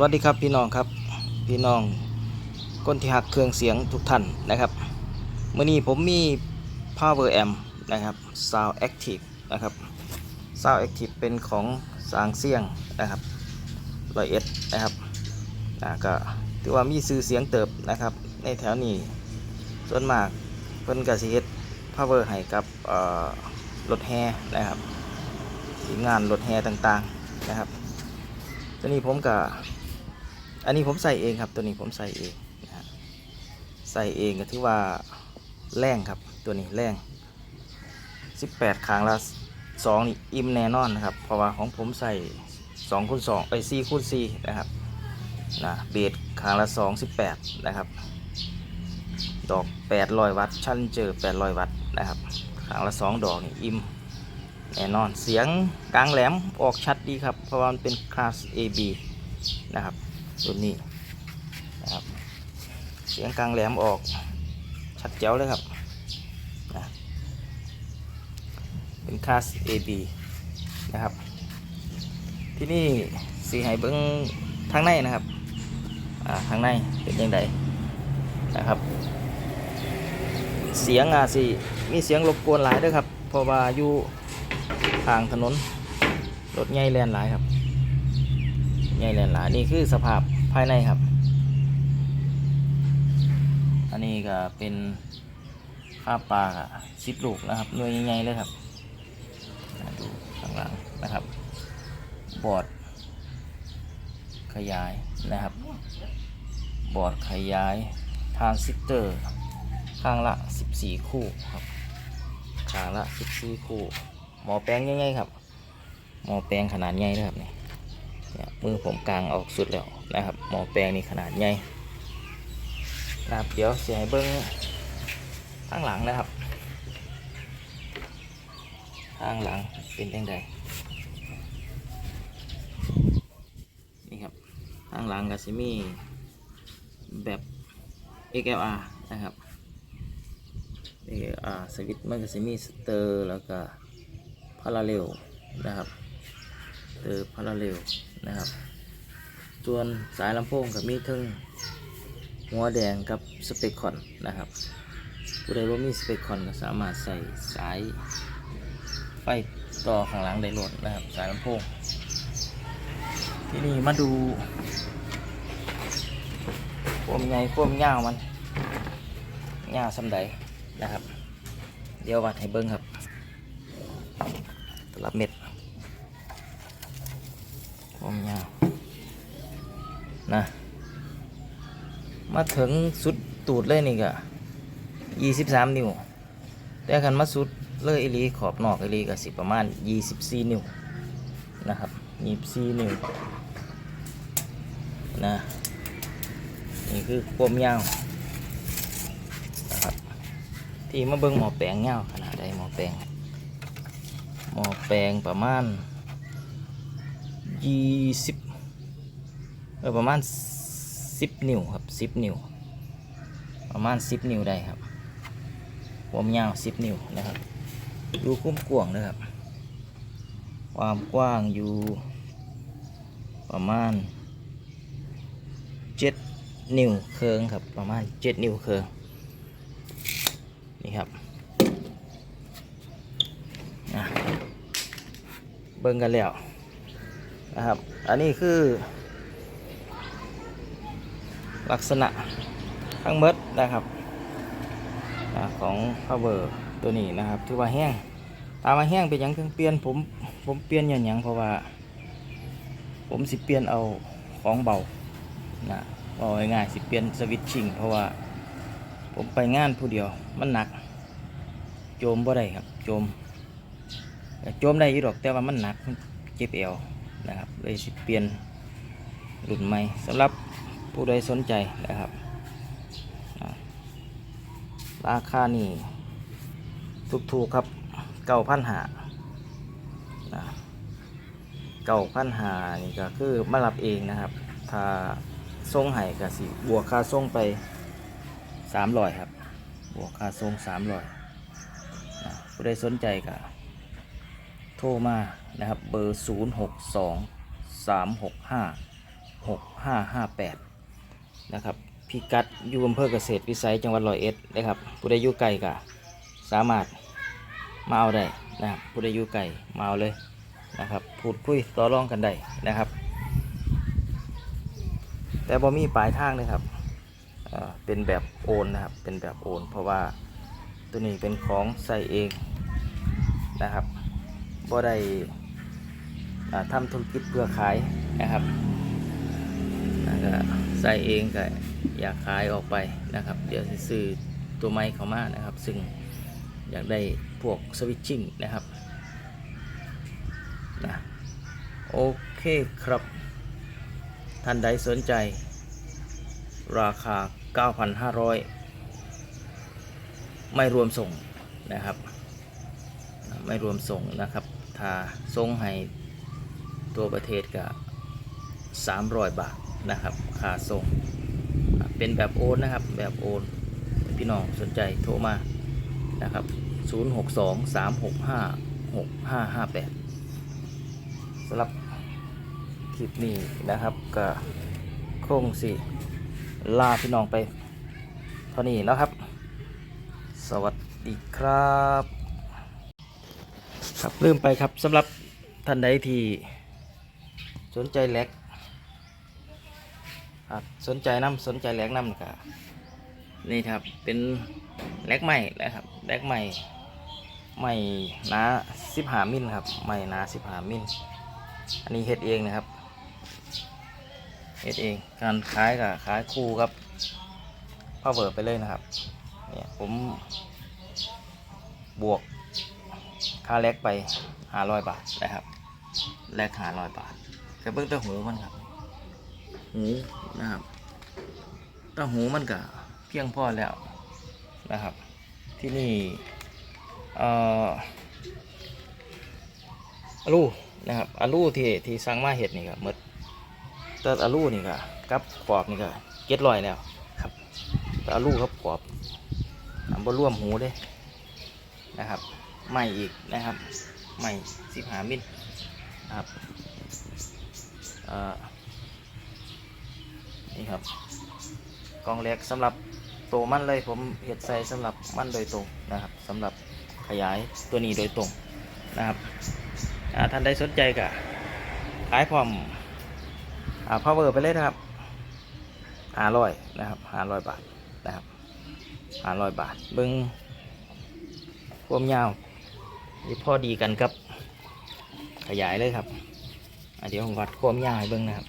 สวัสดีครับพี่น้องครับพี่น้องก้นที่หักเครื่องเสียงทุกท่านนะครับเมื่อนี้ผมมี power amp นะครับ sound active นะครับ sound active เป็นของสางเสียงนะครับร้อยเอ็ดนะครับอ่าก็ถือว่ามีซื้อเสียงเติบนะครับ ในแถวนี้ส่วนมากเพิ่นกสิเฮ็ด power ให้กับรถแห่นะครับงานรถแห่ต่างๆนะครับตัวนี้ผมก็ อันนี้ผมใส่เองครับ ตัวนี้ผมใส่เองนะฮะใส่เองก็ถือว่าแรงครับตัวนี้แรง18ครั้งละ2นี่อิ่มแน่นอนนะครับ เพราะว่าของผมใส่2คูณ2เอ้4คูณ4นะครับนะเบสครั้งละ2 18นะครับ ดอก 800 วัตต์ชันเจอ 800 วัตต์นะครับครั้งละ 2 ดอกนี่อิ่มแน่นอนเสียงกลางแหลมออกชัดดีครับ เพราะว่ามันเป็นคลาส AB นะครับ รุ่นนี้นะครับเสียงกลางแหลมออกชัดเจ๋วเลยครับนะเป็นคลาส AB นะครับ ที่นี่สีให้เบิ้งทางในนะครับทางในเป็นยังไงนะครับ เสียงอาสิมีเสียงรบกวนหลายด้วยครับเพราะว่าอยู่ทางถนนรถใหญ่แลนหลายครับ ใหญ่แหลนหลายนี่คือสภาพภายในครับ อันนี้ก็เป็นข้าวปลาชิดลูกนะครับหน่วยใหญ่ๆเลยครับดูข้างหลังนะครับ บอร์ดขยายนะครับ บอร์ดขยายทานซิสเตอร์ข้างละ 14 คู่ครับข้างละ 14 คู่ หมอแปลงใหญ่ๆครับ หมอแปลงขนาดใหญ่นะครับนี่ เนี่ยมือผมกลางออกสุดแล้วนะครับ หมอแปลงนี่ขนาดใหญ่นะครับเดี๋ยวเสียให้เบิ้งข้างหลังนะครับ ข้างหลังเป็นยังไงนี่ครับข้างหลังกับซิมีแบบ XLR นะครับ XLR สวิตช์มันก็ซิมีสเตอร์แล้วก็พาราเรลนะครับ เตอพาราเรลนะครับ ส่วนสายลำโพงกับมีทึงหัวแดงกับสเปคคอนนะครับผู้ใดว่ามีสเปคคอนก็สามารถใส่สายไฟต่อข้างหลังได้โหลดนะครับ สายลำโพง ที่นี่มาดูความใหญ่ความยาวมันยาวสำใดนะครับ เดี๋ยววัดให้เบิ้งครับตลับเม็ด ความยาวนะมาถึงสุดตูดเลยนี่ก็ยี่สิบสามนิ้ว แต่คันมาสุดเลยอีหลีขอบนอกอีหลีก็สิประมาณยี่สิบสี่นิ้วนะครับยี่สิบสี่นิ้วนะนี่คือความยาวนะครับที่มาเบิ่งหมอแปลงยาวขนาดใดหมอแปลงหมอแปลงประมาณ ยี่สิบเออประมาณสิบนิ้วครับสิบนิ้ว ประมาณสิบนิ้วได้ครับความยาวสิบนิ้วนะครับดูคุ้มกว้างนะครับ ความกว้างอยู่ประมาณเจ็ดนิ้วเคืองครับประมาณเจ็ดนิ้วเคืองนี่ครับเบิ่งกันแล้ว นะครับ อันนี้คือ ลักษณะทั้งหมดนะครับอของ power ตัวนี้นะครับถือว่าแห้งตามมาแห้งเป็นหยังถึงเปลี่ยนผมผมเปลี่ยนอย่างยังเพราะว่า ผมสิเปลี่ยนเอาของเบานะเอาง่ายๆสิเปลี่ยนสวิตชิ่งเพราะว่าผมไปงานผู้เดียวมันหนัก โจมบ่ได้ครับ โจมโจมได้ยู่ดอกแต่ว่ามันหนักเจ็บเอว นะครับเลยสิเปลี่ยนรุ่นใหม่สำหรับผู้ใดสนใจนะครับ ราคานี่ถูกๆครับเก้าพันหาเก้าพันหานี่ก็คือมารับเองนะครับ ถ้าส่งให้ก็สิบวกค่าส่งไปสามร้อยครับ บวกค่าส่งสามร้อยผู้ใดสนใจก็โทรมานะครับเบอร์ 0 6 2 3 6 5 6 5 5 8 นะครับพิกัดอยู่อำเภอเกษตรวิสัยจังหวัดร้อยเอ็ดนะครับผู้ใดอยู่ไกลก็สามารถมาเอาได้นะครับผู้ใดอยู่ไกลมาเอาเลยนะครับพูดคุยต่อรองกันได้นะครับ แต่บ่มีปลายทางเลยครับเป็นแบบโอนนะครับเป็นแบบโอน เพราะว่าตัวนี้เป็นของใส่เองนะครับบ่ได้ ทำธุรกิจเพื่อขายนะครับก็ใส่เองก็อยากขายออกไปนะครับ เดี๋ยวสิซื้อตัวไม้เขามานะครับ ซึ่งอยากได้พวกสวิตชิ่งนะครับนะโอเคครับ ท่านใดสนใจ ราคา 9,500 ไม่รวมส่งนะครับ ไม่รวมส่งนะครับ ถ้าส่งให้ ตัวประเทศก็300 บาทนะครับค่าส่ง เป็นแบบโอนนะครับแบบโอนพี่น้องสนใจโทรมานะครับ 062 365 6558สำหรับคลิปนี้นะครับก็คงสิลาพี่น้องไปเท่านี้แล้วครับ สวัสดีครับ ครับลืมไปครับสำหรับท่านใดที่ สนใจแหลกครับสนใจน้ำสนใจแหลกน้ำก็นี่ครับเป็นแหลกใหม่นะครับแหลกใหม่ใหม่หนาสิบหามิลครับใหม่หนาสิบหามิลอันนี้เฮ็ดเองนะครับเฮ็ดเองการขายกับขายคู่ครับพาวเวอร์ไปเลยนะครับเนี่ยผมบวกค่าแลกไปห้าร้อยบาทนะครับแลกห้าร้อยบาท เบิ้งแตาหูมันครับ หูนะครับแตาหูมันก็เพียงพอแล้วนะครับ ที่นี่เอ่ออะลูนะครับอะลูที่ที่สั่งมาเห็ดนี่ก็หมดแต่อาลูนี่ก็กับขอบนี่ก็เจ็ดร้อยแล้วครับแต่อาลูครับขอบนำบร่วมหูเด้นะครับใหม่อีกนะครับใหม่สิบหามิลนะครับ นี่ครับกล่องเล็กสำหรับตัวมันเลยผมเห็ดใส่สำหรับมันโดยตรงนะครับสำหรับขยายตัวนี้โดยตรงนะครับท่านใดสนใจก็ขายพร้อมอาพาวเวอร์ไปเลยนะครับห้าร้อยนะครับห้าร้อยบาทนะครับห้าร้อยบาทเบิ้งความยาวนี่พอดีกันครับ ขยายเลยครับ เดี๋ยวผมวัดความยาวให้เบิ่งนะครับ